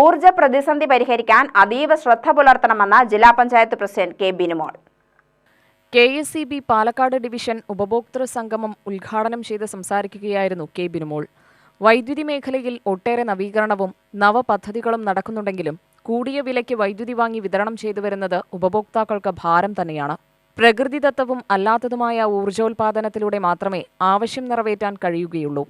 ഊർജ പ്രതിസന്ധി പരിഹരിക്കാൻ അതീവ ശ്രദ്ധ പുലർത്തണമെന്ന് ജില്ലാ panchayat president K Binumol. K S C B Palakkad division ഉപഭോക്തൃ സംഗമം ഉദ്ഘാടനം ചെയ്ത് സംസാരിക്കുകയായിരുന്നു കെ ബിനുമോൾ. വൈദ്യുതി മേഖലയിൽ ഒട്ടേറെ നവീകരണവും നവപദ്ധതികളും നടക്കുന്നുണ്ടെങ്കിലും കൂടിയ വിലയ്ക്ക് വൈദ്യുതി വാങ്ങി വിതരണം ചെയ്തു വരുന്നത് ഉപഭോക്താക്കൾക്ക് ഭാരം തന്നെയാണ്. പ്രകൃതിദത്തവും അല്ലാത്തതുമായ ഊർജോൽപാദനത്തിലൂടെ മാത്രമേ ആവശ്യം നിറവേറ്റാൻ കഴിയുകയുള്ളൂ.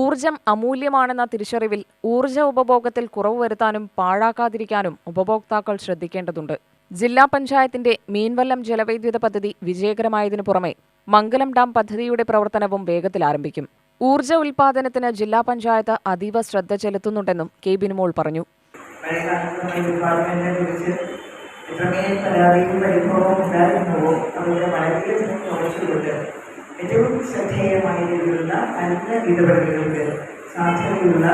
ഊർജം അമൂല്യമാണെന്ന തിരിച്ചറിവിൽ ഊർജ ഉപഭോഗത്തിൽ കുറവ് വരുത്താനും പാഴാക്കാതിരിക്കാനും ഉപഭോക്താക്കൾ ശ്രദ്ധിക്കേണ്ടതുണ്ട്. ജില്ലാ പഞ്ചായത്തിന്റെ മീൻവല്ലം ജലവൈദ്യുത പദ്ധതി വിജയകരമായതിനു പുറമെ മംഗലം ഡാം പദ്ധതിയുടെ പ്രവർത്തനവും വേഗത്തിൽ ആരംഭിക്കും. ഊർജ ഉൽപാദനത്തിന് ജില്ലാ പഞ്ചായത്ത് അതീവ ശ്രദ്ധ ചെലുത്തുന്നുണ്ടെന്നും കെ ബിനുമോൾ പറഞ്ഞു. പരാതിയും പരിഭവവും വളരെ ഏറ്റവും ശ്രദ്ധേയമായ രീതിയിലുള്ള നല്ല ഇടപെടലുകൾക്ക് സാധ്യതയുള്ള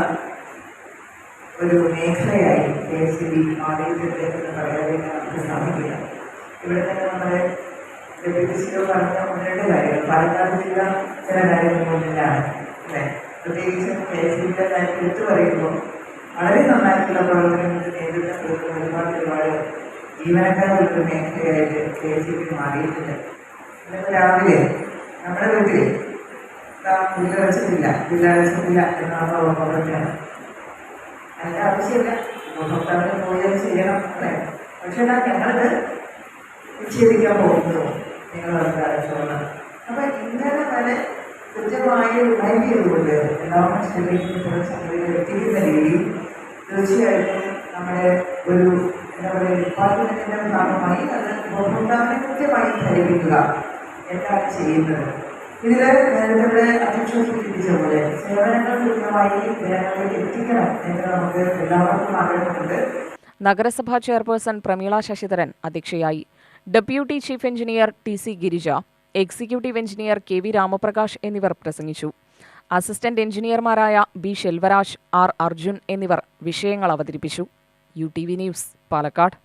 ഒരു മേഖലയായി കെ എസ് ബി മാറിയിട്ടുണ്ട് എന്ന് പറയാനായിട്ട് സാധിക്കില്ല. ഇവിടെ തന്നെ നമ്മുടെ ഡെപ്യൂട്ടി സിഒ പറഞ്ഞ ഒന്ന് രണ്ട് കാര്യങ്ങൾ. പാലക്കാട് ജില്ല ചില കാര്യങ്ങൾ മുന്നിലാണ് അല്ലേ? പ്രത്യേകിച്ച് കെ എസ് സിയുടെ കാര്യം എടുത്തു പറയുമ്പോൾ വളരെ നന്നായിട്ടുള്ള പ്രവർത്തനങ്ങൾക്ക് നേതൃത്വം കൊടുക്കുന്ന ഒരുപാട് ഒരുപാട് ജീവനക്കാരുടെ മേഖലയായിട്ട് കെ എസ് ബി മാറിയിട്ടുണ്ട് രാവിലെ നമ്മുടെ വീട്ടിൽ പുല്ല വെച്ചിട്ടില്ല. പുല്ല വെച്ചിട്ടില്ല എന്നുള്ള ഓർമ്മപ്പെടുത്തുകയാണ് അതിന്റെ ആവശ്യമില്ല. ഉപഭോക്താവിന് പോയി അത് ചെയ്യണം അല്ലേ? പക്ഷെ എന്നാൽ ഞങ്ങളത് വിച്ഛേദിക്കാൻ പോകുന്നു. നിങ്ങൾ ആവശ്യമാണ് അപ്പം ഇങ്ങനെ വരെ കൃത്യമായി റിമൈൻഡ് ചെയ്തുകൊണ്ട് എല്ലാ മനുഷ്യരിലേക്കും സംഗതികൾ എത്തിക്കുന്ന രീതിയിൽ തീർച്ചയായിട്ടും നമ്മുടെ ഒരു എന്താ പറയുക ഡിപ്പാർട്ട്മെന്റിന്റെ ഭാഗമായി അത് ഉപഭോക്താവിനെ കൃത്യമായി ധരിപ്പിക്കുക. എന്താണ് ചെയ്യുന്നത്? ഇതിൽ നേരത്തെ അധ്യക്ഷൻ സൂചിപ്പിച്ച പോലെ സേവനങ്ങൾ കൃത്യമായി ജനങ്ങളിൽ എത്തിക്കണം എന്ന് നമുക്ക് എല്ലാവർക്കും ആഗ്രഹമുണ്ട് നഗരസഭാ ചെയർപേഴ്സൺ പ്രമീള ശശിധരൻ അധ്യക്ഷയായി. Deputy chief engineer T C Girija executive engineer K V Ramaprakash എന്നിവർ പ്രസംഗിച്ചു. അസിസ്റ്റന്റ് എഞ്ചിനീയർമാരായ ബി ശെൽവരാജ് ആർ അർജുൻ എന്നിവർ വിഷയങ്ങൾ അവതരിപ്പിച്ചു. U T V news Palakkad.